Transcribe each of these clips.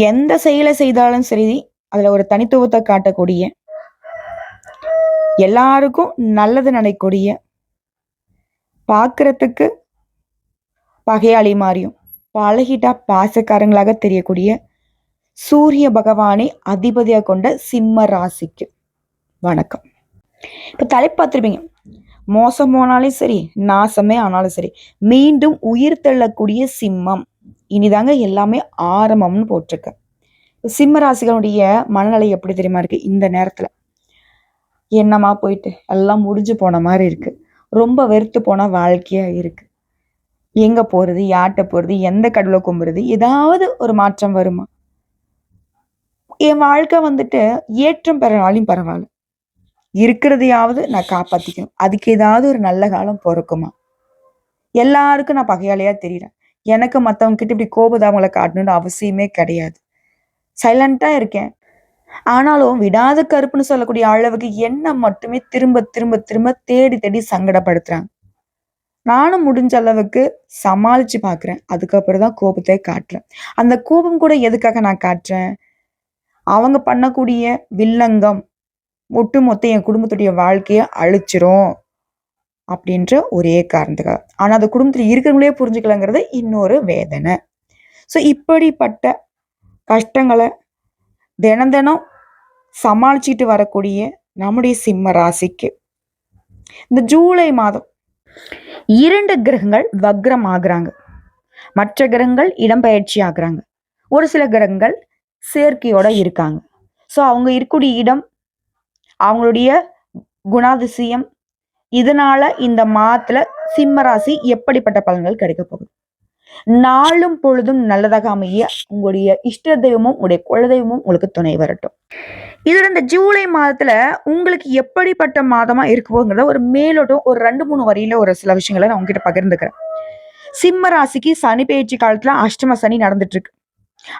எந்த செயலை செய்தாலும் சரி அதுல ஒரு தனித்துவத்தை காட்டக்கூடிய எல்லாருக்கும் நல்லது நினைக்கூடிய பார்க்கறதுக்கு பகையாளி மாறியும் பழகிட்டா பாசக்காரங்களாக தெரியக்கூடிய சூரிய பகவானை அதிபதியா கொண்ட சிம்ம ராசிக்கு. வணக்கம். இப்ப தலைப்பு பார்த்துருப்பீங்க. மோசம் போனாலும் சரி நாசமே ஆனாலும் சரி மீண்டும் உயிர் தள்ளக்கூடிய சிம்மம். இனிதாங்க எல்லாமே ஆரம்பம்னு போட்டிருக்கேன் சிம்ம ராசிகளுடைய மனநிலை எப்படி தெரியுமா இருக்கு? இந்த நேரத்துல. என்னமா போயிட்டு? எல்லாம் முடிஞ்சு போன மாதிரி இருக்கு. ரொம்ப வெறுத்து போன வாழ்க்கையா இருக்கு. எங்க போறது? யார்கிட்ட போறது? எந்த கடவுளை கும்புறது ஏதாவது ஒரு மாற்றம் வருமா? என் வாழ்க்கை வந்துட்டு ஏற்றம் பெறனாலும் பரவாயில்ல. இருக்கிறதையாவது நான் காப்பாத்திக்கணும். அதுக்கு ஏதாவது ஒரு நல்ல காலம் பிறக்குமா? எல்லாருக்கும் நான் பகையாளியா தெரியுறேன். எனக்கு மற்றவங்க கிட்ட இப்படி கோபதாமங்களை காட்டணும்னு அவசியமே கிடையாது. சைலண்டா இருக்கேன். ஆனாலும் விடாத கருப்புன்னு சொல்லக்கூடிய அளவுக்கு என்ன மட்டுமே திரும்ப திரும்ப திரும்ப தேடி தேடி சங்கடப்படுத்துறாங்க. நானும் முடிஞ்ச அளவுக்கு சமாளிச்சு பாக்குறேன். அதுக்கப்புறம் தான் கோபத்தை காட்டுறேன். அந்த கோபம் கூட எதுக்காக நான் காட்டுறேன்? அவங்க பண்ணக்கூடிய வில்லங்கம் ஒட்டுமொத்த என் குடும்பத்துடைய வாழ்க்கையை அழிச்சிரும். அப்படின்ற ஒரே காரணத்துக்காக. ஆனால் அந்த குடும்பத்தில் இருக்கிறவங்களே புரிஞ்சுக்கலங்கிறது இன்னொரு வேதனை. ஸோ இப்படிப்பட்ட கஷ்டங்களை தினம் தினம் சமாளிச்சுட்டு வரக்கூடிய நம்முடைய சிம்ம ராசிக்கு இந்த ஜூலை மாதம் இரண்டு கிரகங்கள் வக்ரம் ஆகுறாங்க மற்ற கிரகங்கள் இடம்பெயர்ச்சி ஆகுறாங்க. ஒரு சில கிரகங்கள் சேர்க்கையோட இருக்காங்க. ஸோ அவங்க இருக்கக்கூடிய இடம் அவங்களுடைய குணாதிசயம் இதனால இந்த மாதத்துல சிம்ம ராசி எப்படிப்பட்ட பலன்கள் கிடைக்க போகுது? நாளும் பொழுதும் நல்லதாக அமைய உங்களுடைய இஷ்ட தெய்வமும் உங்களுடைய குலதெய்வமும் உங்களுக்கு துணை வரட்டும். இதுல இந்த ஜூலை மாதத்துல உங்களுக்கு எப்படிப்பட்ட மாதமா இருக்குவோங்கிறத ஒரு மேலோட்டம் ஒரு ரெண்டு மூணு வரியில ஒரு சில விஷயங்களை நான் உங்ககிட்ட பகிர்ந்துக்கிறேன். சிம்ம ராசிக்கு சனி பயிற்சி காலத்துல அஷ்டம சனி நடந்துட்டு இருக்கு.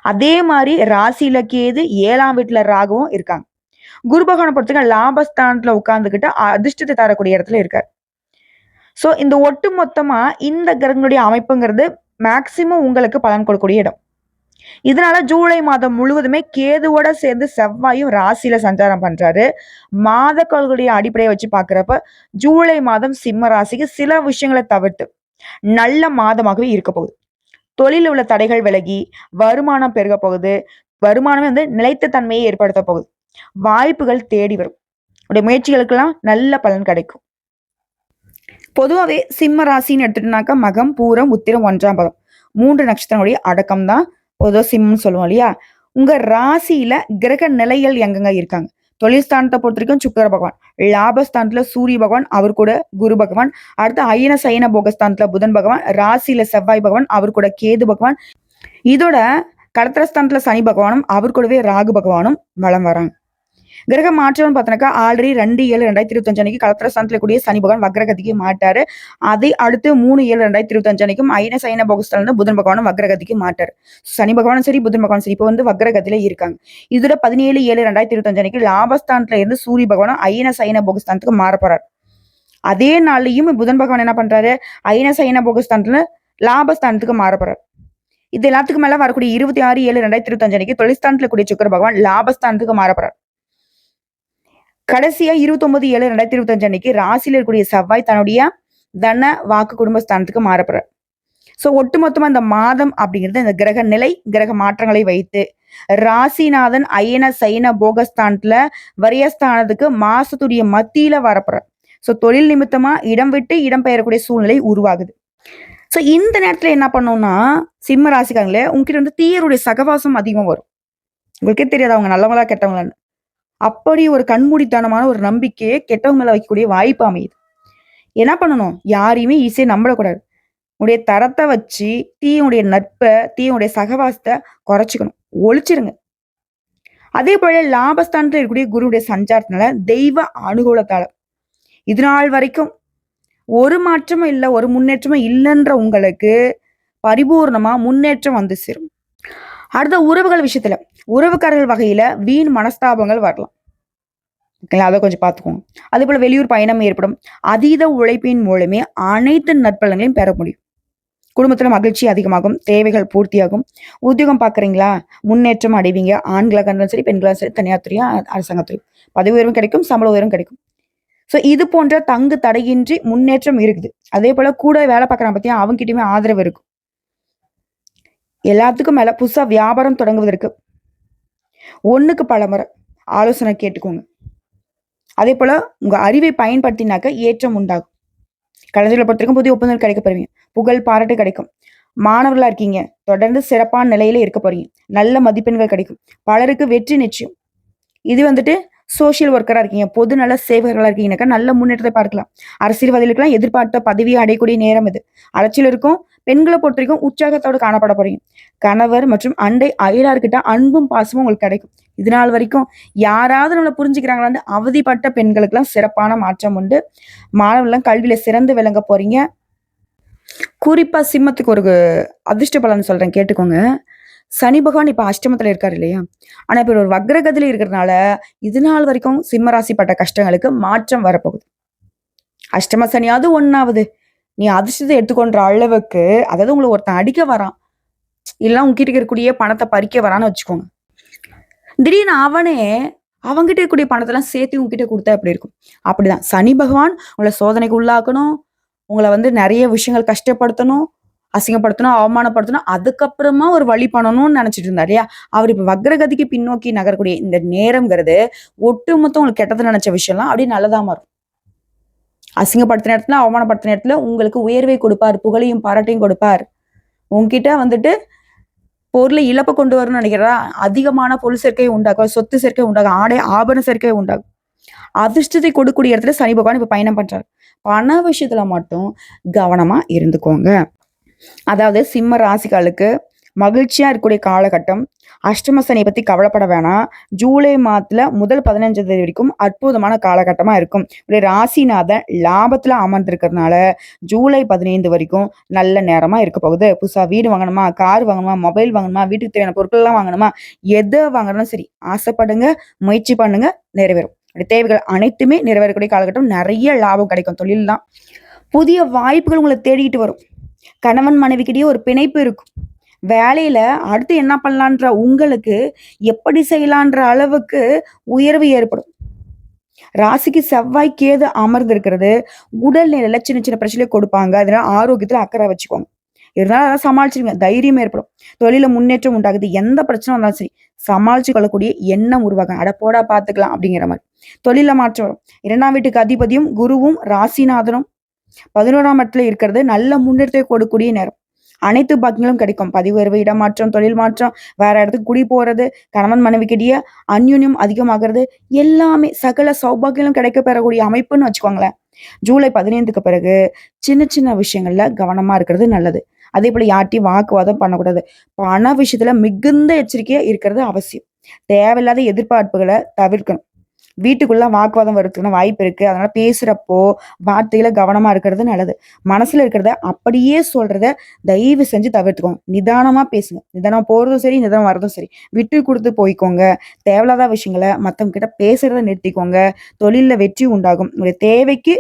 அதே மாதிரி ராசியில கேது ஏழாம் வீட்டுல ராகவும் இருக்காங்க. குரு பகவானை பொறுத்தவரைக்கும் லாபஸ்தானத்துல உட்காந்துக்கிட்டு அதிர்ஷ்டத்தை தரக்கூடிய இடத்துல இருக்கார். ஸோ இந்த ஒட்டு மொத்தமா இந்த கிரகங்களுடைய அமைப்புங்கிறது மேக்சிமம் உங்களுக்கு பலன் கொடுக்கக்கூடிய இடம். இதனால ஜூலை மாதம் முழுவதுமே கேதுவோட சேர்ந்து செவ்வாயும் ராசியில சஞ்சாரம் பண்றாரு. மாத கோள்களுடைய அடிப்படையை வச்சு பாக்குறப்ப ஜூலை மாதம் சிம்ம ராசிக்கு சில விஷயங்களை தவிர்த்து நல்ல மாதமாகவே இருக்க போகுது. தொழில் உள்ள தடைகள் விலகி வருமானம் பெருக போகுது. வருமானமே வந்து நிலைத்த தன்மையை ஏற்படுத்த போகுது. வாய்ப்புகள் தேடி வரும். உடைய முயற்சிகளுக்கெல்லாம் நல்ல பலன் கிடைக்கும். பொதுவாகவே சிம்ம ராசின்னு எடுத்துட்டோம்னாக்கா மகம் பூரம் உத்திரம் ஒன்றாம் பதம். மூன்று நட்சத்திரங்களுடைய அடக்கம் தான் பொதுவாக சிம்மன்னு சொல்லுவோம் இல்லையா? உங்க ராசியில கிரக நிலைகள் எங்கெங்க இருக்காங்க? தொழில் ஸ்தானத்தை பொறுத்த வரைக்கும் சுக்கர பகவான் லாபஸ்தானத்துல சூரிய பகவான் அவர் கூட குரு பகவான் அடுத்து அயன சயன போகஸ்தானத்துல புதன் பகவான் ராசியில செவ்வாய் பகவான் அவர் கூட கேது பகவான். இதோட கடத்திரஸ்தானத்துல சனி பகவானும் அவர் கூடவே ராகு பகவானும் வளம் வராங்க. கிரக மாற்றம்னு பார்த்தோன்னாக்கா ஆல்ரெடி ரெண்டு ஏழு ரெண்டாயிரத்தி இருபத்தஞ்சு அன்னைக்கு கலத்திரஸ்தானத்துல கூடிய சனி பகவான் வக்ரகதிக்கு மாட்டார். அதை அடுத்து மூணு ஏழு ரெண்டாயிரத்தி இருபத்தஞ்சு அன்னைக்கும் ஐன சைன போகஸ்தான புதன் பகவானும் வக்ரகதிக்கு மாட்டார். சனி பகவானும் சரி புதன் பகவானும் சரி. இப்போ வந்து வக்ரகதியில் இருக்காங்க. இதோட பதினேழு ஏழு ரெண்டாயிரத்தி இருபத்தஞ்சு அன்னைக்கு லாபஸ்தானத்துல இருந்து சூரிய பகவானும் ஐன சைன போகஸ்தானத்துக்கு மாற அதே நாள்லயும் புதன் பகவான் என்ன பண்றாரு? ஐன சைன போகஸ்தானத்துல லாபஸ்தானத்துக்கு மாற இது எல்லாத்துக்கும் மேல வரக்கூடிய இருபத்தி ஆறு ஏழு ரெண்டாயிரத்தி இருபத்தஞ்சு அன்னைக்கு தொழில்ஸ்தானத்தில் கூடிய சுக்கர பகவான் லாபஸ்தானத்துக்கு மாறப்படுறார் கடைசியா இருபத்தொன்பது ஏழு ரெண்டாயிரத்தி இருபத்தஞ்சு அன்னைக்கு ராசியில இருக்கக்கூடிய செவ்வாய் தன்னுடைய தன வாக்கு குடும்பஸ்தானத்துக்கு மாறப்படுற ஸோ ஒட்டுமொத்தமா இந்த மாதம் அப்படிங்கிறது இந்த கிரக நிலை கிரக மாற்றங்களை வைத்து ராசிநாதன் அயன சைன போகஸ்தானத்துல வரியஸ்தானத்துக்கு மாசத்துடைய மத்தியில வரப்படுற ஸோ தொழில் நிமித்தமா இடம் விட்டு இடம் பெயரக்கூடிய சூழ்நிலை உருவாகுது. ஸோ இந்த நேரத்துல என்ன பண்ணோம்னா சிம்ம ராசிக்காரங்களே உங்ககிட்ட வந்து தீயருடைய சகவாசம் அதிகமாக வரும். உங்களுக்கே தெரியாது அவங்க நல்லவங்களா கெட்டவங்களான்னு. அப்படி ஒரு கண்மூடித்தனமான ஒரு நம்பிக்கையை கெட்டவங்க மேல வைக்கக்கூடிய வாய்ப்பு அமையுது. என்ன பண்ணணும்? யாரையுமே ஈஸியாக நம்பக்கூடாது உடைய தரத்தை வச்சு தீயுடைய நட்பை தீயுடைய சகவாசத்தை குறைச்சிக்கணும். ஒழிச்சிருங்க. அதே போல லாபஸ்தானத்தில் இருக்கக்கூடிய குருவுடைய சஞ்சாரத்தினால தெய்வ அனுகூலத்தால. இது நாள் வரைக்கும் ஒரு மாற்றமும் இல்லை ஒரு முன்னேற்றமும் இல்லைன்ற உங்களுக்கு பரிபூர்ணமா முன்னேற்றம் வந்து சேரும். அடுத்த உறவுகள் விஷயத்துல உறவுக்காரர்கள் வகையில வீண் மனஸ்தாபங்கள் வரலாம். ஓகேங்களா அதை கொஞ்சம் பார்த்துக்கோங்க. அதே போல வெளியூர் பயணம் ஏற்படும். அதீத உழைப்பின் மூலமே அனைத்து நற்பலன்களையும் பெற முடியும். குடும்பத்தில் மகிழ்ச்சி அதிகமாகும். தேவைகள் பூர்த்தியாகும். உத்தியோகம் பார்க்குறீங்களா? முன்னேற்றம் அடைவீங்க. ஆண்களாக இருந்தாலும் சரி பெண்களாக சரி தனியார் துறையா அரசாங்கத்துறையும் பதவி உயர்வும் கிடைக்கும் சம்பள உயர்வும் கிடைக்கும். ஸோ இது போன்ற தங்கு தடையின்றி முன்னேற்றம் இருக்குது. அதே போல் கூட வேலை பார்க்குறான் பத்தியா? அவங்ககிட்டயுமே ஆதரவு இருக்கும். எல்லாத்துக்கும் மேலே புதுசாக வியாபாரம் தொடங்குவதற்கு ஒன்றுக்கு பல முறை ஆலோசனை கேட்டுக்கோங்க. அதே போல் உங்கள் அறிவை பயன்படுத்தினாக்க ஏற்றம் உண்டாகும். கலைஞர்களை பொறுத்தவரைக்கும் புதிய ஒப்பந்தங்கள் கிடைக்க போறீங்க. புகழ் பாராட்டு கிடைக்கும். மாணவர்களாக இருக்கீங்க. தொடர்ந்து சிறப்பான நிலையில இருக்க போறீங்க நல்ல மதிப்பெண்கள் கிடைக்கும். பலருக்கு வெற்றி நிச்சயம். இது வந்துட்டு சோசியல் ஒர்க்கராக இருக்கீங்க பொது நல சேவகர்களாக இருக்கீங்கன்னாக்கா நல்ல முன்னேற்றத்தை பார்க்கலாம். அரசியல்வாதிகளுக்கெல்லாம் எதிர்பார்த்த பதவியை அடையக்கூடிய நேரம் இது அலைச்சல் இருக்கும் பெண்களை பொறுத்த வரைக்கும் உற்சாகத்தோடு காணப்பட போறீங்க. கணவர் மற்றும் அண்டை அயலார்கிட்ட அன்பும் பாசமும் உங்களுக்கு கிடைக்கும். இது நாள் வரைக்கும் யாராவது நம்மளை புரிஞ்சுக்கிறாங்களான்னு அவதிப்பட்ட பெண்களுக்கெல்லாம் சிறப்பான மாற்றம் உண்டு. மாணவர்கள்லாம் கல்வியில் சிறந்து விளங்க போறீங்க. குறிப்பாக சிம்மத்துக்கு ஒரு அதிர்ஷ்ட பலன் சொல்கிறேன் கேட்டுக்கோங்க. சனி பகவான் இப்ப அஷ்டமத்துல இருக்காரு இல்லையா? ஆனா இப்போ ஒரு வக்ரகதில இருக்கிறதுனால இது நாள் வரைக்கும் சிம்மராசிப்பட்ட கஷ்டங்களுக்கு மாற்றம் வரப்போகுது. அஷ்டம சனியாவது ஒன்றாவது நீ அதிர்ஷ்டத்தை எடுத்துக்கொண்ட அளவுக்கு அதாவது உங்களை ஒருத்தன் அடிக்க வரான். இல்ல உங்ககிட்ட இருக்கக்கூடிய பணத்தை பறிக்க வரான்னு வச்சுக்கோங்க. திடீர்னு அவனே அவங்ககிட்ட இருக்கக்கூடிய பணத்தெல்லாம் சேர்த்து உங்ககிட்ட கொடுத்தா எப்படி இருக்கும்? அப்படிதான். சனி பகவான் உங்களை சோதனைக்கு உள்ளாக்கணும். உங்களை வந்து நிறைய விஷயங்கள் கஷ்டப்படுத்தணும். அசிங்கப்படுத்தணும் அவமானப்படுத்தணும் அதுக்கப்புறமா ஒரு வழி பண்ணணும்னு நினைச்சிட்டு இருந்தார் இல்லையா? அவர் இப்ப வக்ரகதிக்கு பின்னோக்கி நகரக்கூடிய இந்த நேரம்ங்கிறது ஒட்டுமொத்தம் உங்களுக்கு கெட்டது நினைச்ச விஷயம்லாம் அப்படியே நல்லதா மாறும். அசிங்கப்படுத்தின இடத்துல அவமானப்படுத்தின இடத்துல உங்களுக்கு உயர்வை கொடுப்பார் புகழையும் பாராட்டையும் கொடுப்பார். உங்ககிட்ட வந்துட்டு பொருளை இழப்பை கொண்டு வரணும்னு நினைக்கிறா அதிகமான பொருள் சேர்க்கை உண்டாகும் சொத்து சேர்க்கை உண்டாகும் ஆடை ஆபரண சேர்க்கை உண்டாகும். அதிர்ஷ்டத்தை கொடுக்கக்கூடிய இடத்துல சனி பகவான் இப்ப பயணம் பண்றாரு. பண விஷயத்துல மட்டும் கவனமா இருந்துக்கோங்க. அதாவது சிம்ம ராசிகளுக்கு மகிழ்ச்சியா இருக்கக்கூடிய காலகட்டம். அஷ்டம சனியை பத்தி கவலைப்பட வேணாம். ஜூலை மாதத்தில் முதல் பதினஞ்சு தேதி வரைக்கும் அற்புதமான காலகட்டமா இருக்கும். இப்படி ராசிநாதன் லாபத்துல அமர்ந்திருக்கிறதுனால ஜூலை பதினைந்து வரைக்கும் நல்ல நேரமா இருக்க போகுது. புதுசாக வீடு வாங்கணுமா கார் வாங்கணுமா மொபைல் வாங்கணுமா வீட்டுக்கு தேவையான பொருட்கள்லாம் வாங்கணுமா எதை வாங்கணும் சரி ஆசைப்படுங்க முயற்சி பண்ணுங்க நிறைவேறும். தேவைகள் அனைத்துமே நிறைவேறக்கூடிய காலகட்டம். நிறைய லாபம் கிடைக்கும் தொழில் தான் புதிய வாய்ப்புகள் உங்களை தேடிட்டு வரும். கணவன் மனைவிக்கிட்டயே ஒரு பிணைப்பு இருக்கும். வேலையில அடுத்து என்ன பண்ணலான்ற உங்களுக்கு எப்படி செய்யலான்ற அளவுக்கு உயர்வு ஏற்படும். ராசிக்கு செவ்வாய் கேது அமர்ந்து இருக்கிறது உடல் நிலையில சின்ன சின்ன பிரச்சனை கொடுப்பாங்க. அதனால ஆரோக்கியத்துல அக்கறை வச்சுக்கோங்க. இருந்தாலும் அதெல்லாம் சமாளிச்சிருங்க. தைரியம் ஏற்படும். தொழில முன்னேற்றம் உண்டாகுது. எந்த பிரச்சனை வந்தாலும் சரி சமாளிச்சு கொள்ளக்கூடிய எண்ணம் உருவாகும். அடப்போடா பாத்துக்கலாம் அப்படிங்கிற மாதிரி. தொழில மாற்றம் வரும். இரண்டாம் வீட்டுக்கு அதிபதியும் குருவும் ராசிநாதனும் பதினோராம் இடத்துல இருக்கிறது நல்ல முன்னேற்றத்தை கொடுக்கக்கூடிய நேரம். அனைத்து பாக்கியங்களும் கிடைக்கும். பதிவு இடமாற்றம் தொழில் மாற்றம் வேற இடத்துக்கு குடி போறது கணவன் மனைவிக்கிட்டேயே அந்யுன்யம் அதிகமாகிறது எல்லாமே சகல சௌபாகியங்களும் கிடைக்க பெறக்கூடிய அமைப்புன்னு வச்சுக்கோங்களேன். ஜூலை பதினைந்துக்கு பிறகு சின்ன சின்ன விஷயங்கள்ல கவனமா இருக்கிறது நல்லது. அதே போல யார்ட்டையும் வாக்குவாதம் பண்ணக்கூடாது. பண விஷயத்துல மிகுந்த எச்சரிக்கையா இருக்கிறது அவசியம். தேவையில்லாத எதிர்பார்ப்புகளை தவிர்க்கணும். வீட்டுக்குள்ள வாக்குவாதம் வரதுக்குன்னு வாய்ப்பு இருக்கு. அதனால பேசுறப்போ வார்த்தையில கவனமா இருக்கிறது நல்லது. மனசுல இருக்கிறத அப்படியே சொல்றத தயவு செஞ்சு தவிர்த்துக்கோங்க. நிதானமா பேசுங்க. நிதானம் போறதும் சரி நிதானம் வர்றதும் சரி. விட்டு கொடுத்து போய்க்கோங்க. தேவையில்லாத விஷயங்களை மத்தவங்க கிட்ட பேசுறத நிறுத்திக்கோங்க. தொழில வெற்றி உண்டாகும். உங்களுடைய தேவைக்கு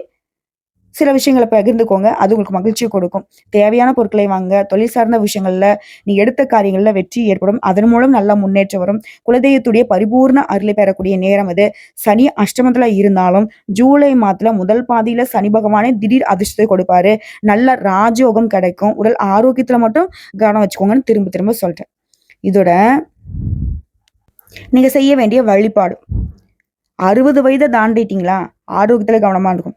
சில விஷயங்களை பகிர்ந்துக்கோங்க. அது உங்களுக்கு மகிழ்ச்சியை கொடுக்கும். தேவையான பொருட்களை வாங்க தொழில் சார்ந்த விஷயங்கள்ல நீ எடுத்த காரியங்களில் வெற்றி ஏற்படும். அதன் மூலம் நல்ல முன்னேற்றம் வரும். குலதெய்வத்துடைய பரிபூர்ண அருளை பெறக்கூடிய நேரம் இது சனி அஷ்டமத்துல இருந்தாலும் ஜூலை மாதத்துல முதல் பாதியில சனி பகவானே திடீர் அதிர்ஷ்டத்தை கொடுப்பாரு. நல்ல ராஜயோகம் கிடைக்கும். உடல் ஆரோக்கியத்துல மட்டும் கவனம் வச்சுக்கோங்கன்னு திரும்ப திரும்ப சொல்றேன். இதோட நீங்க செய்ய வேண்டிய வழிபாடு. அறுபது வயதை தாண்டிட்டீங்களா? ஆரோக்கியத்துல கவனமா இருக்கும்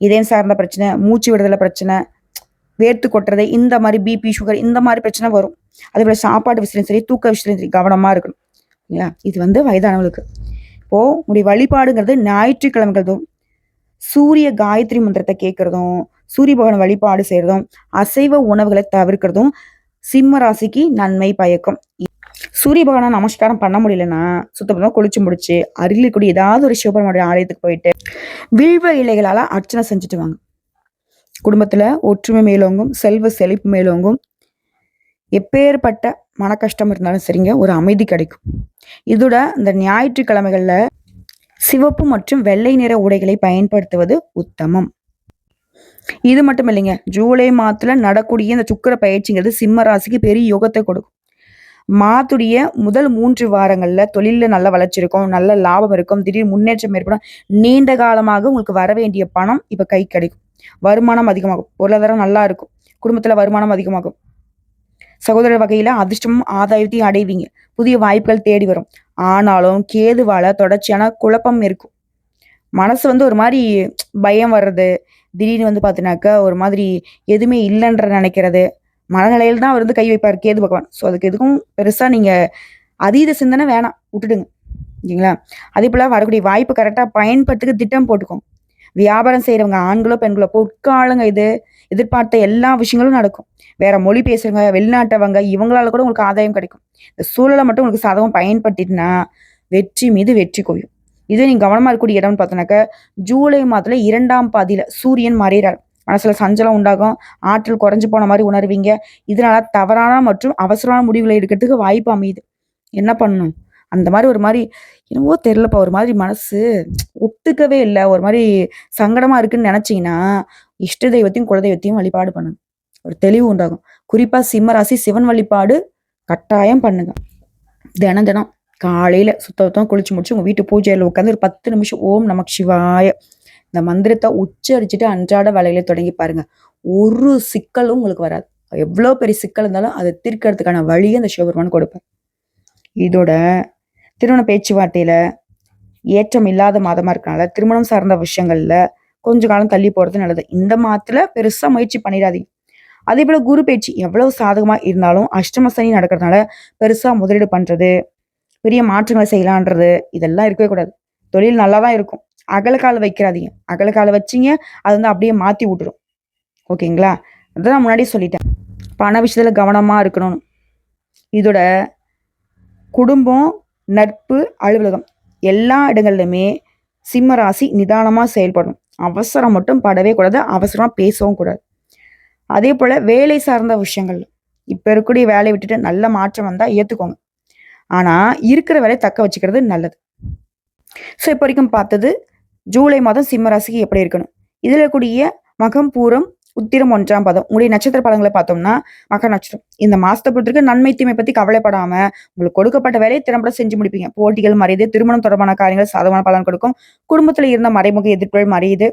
இதயம் சார்ந்த பிரச்சனை மூச்சு விடுதலை பிரச்சனை வேர்த்து கொட்டுறது இந்த மாதிரி பிபி சுகர் இந்த மாதிரி பிரச்சனை வரும். அதே போல சாப்பாடு விஷயம் சரி தூக்க விஷயம் சரி கவனமாக இருக்கணும். இல்லையா? இது வந்து வயதானவங்களுக்கு. இப்போ உங்களுடைய வழிபாடுங்கிறது ஞாயிற்றுக்கிழமைகள் சூரிய காயத்ரி மந்திரத்தை கேட்கறதும் சூரிய பகவான் வழிபாடு செய்யறதும் அசைவ உணவுகளை தவிர்க்கிறதும் சிம்ம ராசிக்கு நன்மை பயக்கும். சூரிய பகவானை நமஸ்காரம் பண்ண முடியலன்னா சுத்தமாக குளிச்சு முடிச்சு அருகில் கூடிய ஏதாவது ஒரு சிவபெருமானுடைய ஆலயத்துக்கு போயிட்டு வில்வ இலைகளால் அர்ச்சனை செஞ்சுட்டு வாங்க. குடும்பத்தில் ஒற்றுமை மேலோங்கும் செல்வ செழிப்பு மேலோங்கும். எப்பேற்பட்ட மன கஷ்டம் இருந்தாலும் சரிங்க ஒரு அமைதி கிடைக்கும். இதோட இந்த ஞாயிற்றுக்கிழமைகளில் சிவப்பு மற்றும் வெள்ளை நிற உடைகளை பயன்படுத்துவது உத்தமம். இது மட்டும் இல்லைங்க ஜூலை மாதத்தில் நடக்கூடிய இந்த சுக்கர பயிற்சிங்கிறது சிம்ம ராசிக்கு பெரிய யோகத்தை கொடுக்கும். மாத்துடைய முதல் மூன்று வாரங்களில் தொழிலில் நல்ல வளர்ச்சி இருக்கும் நல்ல லாபம் இருக்கும் திடீர் முன்னேற்றம் ஏற்படும். நீண்ட காலமாக உங்களுக்கு வர வேண்டிய பணம் இப்போ கை கிடைக்கும். வருமானம் அதிகமாகும். பொருளாதாரம் நல்லா இருக்கும். குடும்பத்தில் வருமானம் அதிகமாகும். சகோதரர் வகையில் அதிர்ஷ்டமும் ஆதாயத்தையும் அடைவீங்க. புதிய வாய்ப்புகள் தேடி வரும். ஆனாலும் கேதுவால தொடர்ச்சியான குழப்பம் இருக்கும். மனசு வந்து ஒரு மாதிரி பயம் வர்றது. திடீர்னு வந்து பார்த்தினாக்கா ஒரு மாதிரி எதுவுமே இல்லைன்ற நினைக்கிறது. மனநிலையில் தான் அவர் வந்து கை வைப்பார் கேது பகவான். ஸோ அதுக்கு எதுக்கும் பெருசாக நீங்கள் அதீத சிந்தனை வேணாம். விட்டுடுங்க. ஓகேங்களா அதே போல் வரக்கூடிய வாய்ப்பு கரெக்டாக பயன்படுத்துக்கு திட்டம் போட்டுக்கோங்க. வியாபாரம் செய்கிறவங்க ஆண்களோ பெண்களோ பொற்காலங்க இது. எதிர்பார்த்த எல்லா விஷயங்களும் நடக்கும். வேற மொழி பேசுறவங்க வெளிநாட்டவங்க இவங்களால கூட உங்களுக்கு ஆதாயம் கிடைக்கும். இந்த சூழலை மட்டும் உங்களுக்கு சாதகம் பயன்படுத்திட்டுனா வெற்றி மீது வெற்றி கொய்யும். இது நீங்க கவனமா இருக்கக்கூடிய இடம்னு பார்த்தோன்னாக்க ஜூலை மாதத்துல இரண்டாம் பாதியில சூரியன் மறைகிறார் மனசுல சஞ்சலம் உண்டாகும். ஆற்றல் குறைஞ்சு போன மாதிரி உணர்வீங்க. இதனால தவறான மற்றும் அவசரமான முடிவுகளை எடுக்கிறதுக்கு வாய்ப்பு அமையுது. என்ன பண்ணணும்? அந்த மாதிரி ஒரு மாதிரி என்னவோ தெரிலப்பா ஒரு மாதிரி மனசு ஒத்துக்கவே இல்லை. ஒரு மாதிரி சங்கடமா இருக்குன்னு நினைச்சீங்கன்னா இஷ்ட தெய்வத்தையும் குலதெய்வத்தையும் வழிபாடு பண்ணுங்க. ஒரு தெளிவு உண்டாகும். குறிப்பா சிம்மராசி சிவன் வழிபாடு கட்டாயம் பண்ணுங்க. தினம் தினம் காலையில சுத்தம் குளிச்சு முடிச்சு உங்க வீட்டு பூஜையில உட்காந்து ஒரு பத்து நிமிஷம் ஓம் நமக்கு சிவாய இந்த மந்திரத்தை உச்சரிச்சுட்டு அன்றாட வேலையில தொடங்கி பாருங்க. ஒரு சிக்கலும் உங்களுக்கு வராது. எவ்வளோ பெரிய சிக்கல் இருந்தாலும் அதை தீர்க்கறதுக்கான வழியை அந்த சிவபெருமான் கொடுப்பார். இதோட திருமண பேச்சுவார்த்தையில ஏற்றம் இல்லாத மாதமா இருக்கனால திருமணம் சார்ந்த விஷயங்கள்ல கொஞ்ச காலம் தள்ளி போறது நல்லது. இந்த மாதத்துல பெருசா முயற்சி பண்ணிடாதீங்க. அதே போல குரு பேச்சு எவ்வளவு சாதகமா இருந்தாலும் அஷ்டம சனி நடக்கிறதுனால பெருசா முதலீடு பண்றது பெரிய மாற்றங்களை செய்யலான்றது இதெல்லாம் இருக்கவே கூடாது. தொழில் நல்லா தான் இருக்கும். அகலக்கால வைக்கிறாதீங்க அகலக்கால வச்சிங்க அது வந்து அப்படியே மாற்றி விட்டுரும். ஓகேங்களா? அதான் நான் முன்னாடி சொல்லிட்டேன். பண விஷயத்தில் கவனமாக இருக்கணும் இதோட குடும்பம் நட்பு அலுவலகம் எல்லா இடங்கள்லையுமே சிம்ம ராசி நிதானமாக செயல்படணும். அவசரம் மட்டும் படவே கூடாது அவசரமாக பேசவும் கூடாது. அதே போல் வேலை சார்ந்த விஷயங்கள். இப்போ இருக்கக்கூடிய வேலையை விட்டுட்டு நல்ல மாற்றம் வந்தால் ஏற்றுக்கோங்க ஆனால் இருக்கிற வேலையை தக்க வச்சுக்கிறது நல்லது. ஸோ இப்போ வரைக்கும் பார்த்தது ஜூலை மாதம் சிம்ம ராசிக்கு எப்படி இருக்கணும்? இதில் கூடிய மகம் பூரம் உத்திரம் ஒன்றாம் பதம். உங்களுடைய நட்சத்திர பலங்களை பார்த்தோம்னா மக நட்சத்திரம். இந்த மாசத்தை பொறுத்திருக்கு நன்மை தீமை பத்தி கவலைப்படாம உங்களுக்கு கொடுக்கப்பட்ட வேலையை திறம்பட செஞ்சு முடிப்பீங்க. போட்டிகள் மறையுது திருமணம் தொடர்பான காரியங்கள் சாதகமான பலன் கொடுக்கும். குடும்பத்துல இருந்த மறைமுக எதிர்ப்புகள் மறையுது.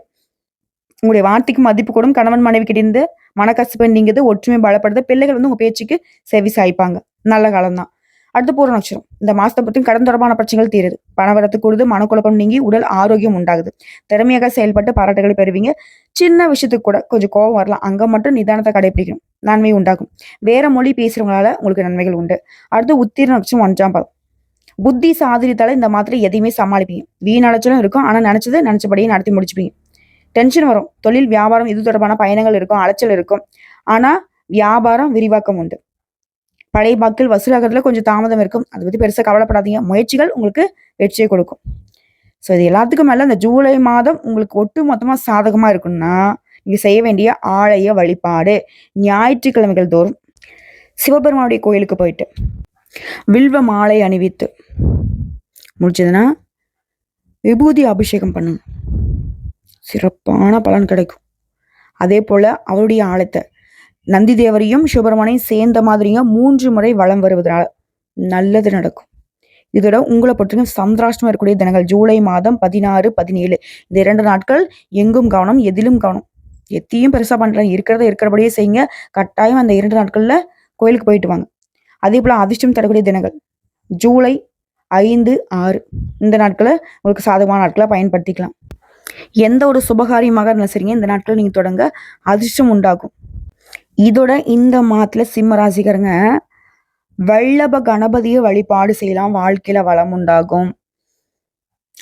உங்களுடைய வார்த்தைக்கு மதிப்பு கூடும். கணவன் மனைவி கிட்டிருந்து மனக்கசப்பு நீங்குது ஒற்றுமை பலப்படுது. பிள்ளைகள் வந்து உங்க பேச்சுக்கு செவி சாய்ப்பாங்க. நல்ல காலம் தான் அடுத்து பூர்வ நட்சத்திரம் இந்த மாசத்தை பற்றி கடன் தொடர்பான பிரச்சனைகள் தீருது. பணவரத்து கூடுது மனக்குழப்பம் நீங்கி உடல் ஆரோக்கியம் உண்டாகுது. திறமையாக செயல்பட்டு பாராட்டுகளை பெறுவீங்க. சின்ன விஷயத்துக்கு கூட கொஞ்சம் கோபம் வரலாம். அங்க மட்டும் நிதானத்தை கடைபிடிக்கணும். நன்மை உண்டாகும். வேற மொழி பேசுறவங்களால உங்களுக்கு நன்மைகள் உண்டு. அடுத்து உத்திர நட்சத்திரம் ஒன்றாம் பதம். புத்தி சாதனத்தால இந்த மாதிரி எதையுமே சமாளிப்பீங்க. வீண் அலைச்சலும் இருக்கும். ஆனா நினைச்சது நினைச்சபடியே நடத்தி முடிச்சுப்பீங்க. டென்ஷன் வரும். தொழில் வியாபாரம் இது தொடர்பான பயணங்கள் இருக்கும். அலைச்சல் இருக்கும். ஆனா வியாபாரம் விரிவாக்கம் உண்டு. பழைய பாக்கில் வசூலாகிறதுல கொஞ்சம் தாமதம் இருக்கும். அதை பற்றி பெருசாக கவலைப்படாதீங்க. முயற்சிகள் உங்களுக்கு வெற்றியை கொடுக்கும். ஸோ இது எல்லாத்துக்கும் மேலே இந்த ஜூலை மாதம் உங்களுக்கு ஒட்டு மொத்தமாக சாதகமாக இருக்குன்னா நீங்கள் செய்ய வேண்டிய ஆலய வழிபாடு ஞாயிற்றுக்கிழமைகள் தோறும் சிவபெருமானுடைய கோயிலுக்கு போயிட்டு வில்வ மாலை அணிவித்து முடிச்சதுன்னா விபூதி அபிஷேகம் பண்ணுங்க. சிறப்பான பலன் கிடைக்கும். அதே போல் அவருடைய ஆலயத்தை நந்தி தேவரையும் சுப்பிரமணியும் சேர்ந்த மாதிரியும் மூன்று முறை வளம் வருவதனால நல்லது நடக்கும். இதோட உங்களை பொறுத்தவரைக்கும் சந்திராஷ்டமம் இருக்கக்கூடிய தினங்கள் ஜூலை மாதம் பதினாறு பதினேழு இந்த இரண்டு நாட்கள் எங்கும் கவனம் எதிலும் கவனம். எத்தையும் பெருசா பண்றாங்க இருக்கிறத இருக்கிறபடியே செய்யுங்க. கட்டாயம் அந்த இரண்டு நாட்கள்ல கோயிலுக்கு போயிட்டு வாங்க. அதே போல அதிர்ஷ்டம் தரக்கூடிய தினங்கள் ஜூலை ஐந்து ஆறு. இந்த நாட்களை உங்களுக்கு சாதகமான நாட்களை பயன்படுத்திக்கலாம். எந்த ஒரு சுபகாரியமாக இருந்தாலும் சரிங்க இந்த நாட்கள் நீங்க தொடங்க அதிர்ஷ்டம் உண்டாகும். இதோட இந்த மாதத்துல சிம்ம ராசிக்காரங்க வல்லப கணபதியை வழிபாடு செய்யலாம். வாழ்க்கையில வளம் உண்டாகும்.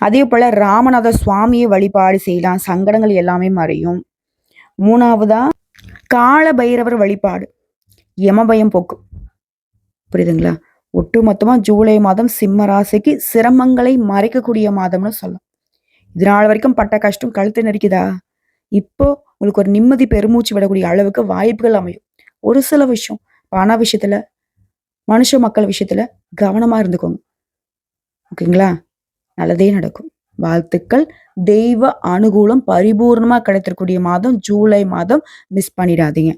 அதே போல ராமநாத சுவாமியை வழிபாடு செய்யலாம். சங்கடங்கள் எல்லாமே மறையும். மூணாவதா கால பைரவர் வழிபாடு. யமபயம் போக்கும் புரியுதுங்களா? ஒட்டு மொத்தமா ஜூலை மாதம் சிம்ம ராசிக்கு சிரமங்களை மறைக்கக்கூடிய மாதம்னு சொல்லலாம். இது நாள் வரைக்கும் பட்ட கஷ்டம் கழுத்து நெரிக்குதா? இப்போ உங்களுக்கு ஒரு நிம்மதி பெருமூச்சு விடக்கூடிய அளவுக்கு வாய்ப்புகள் அமையும். ஒரு சில விஷயம் பண விஷயத்துல மனுஷ மக்கள் விஷயத்துல கவனமா இருந்துக்கோங்க. ஓகேங்களா? நல்லதே நடக்கும். வாழ்த்துக்கள். தெய்வ அனுகூலம் பரிபூர்ணமா கிடைத்திருக்கூடிய மாதம் ஜூலை மாதம் மிஸ் பண்ணிடாதீங்க.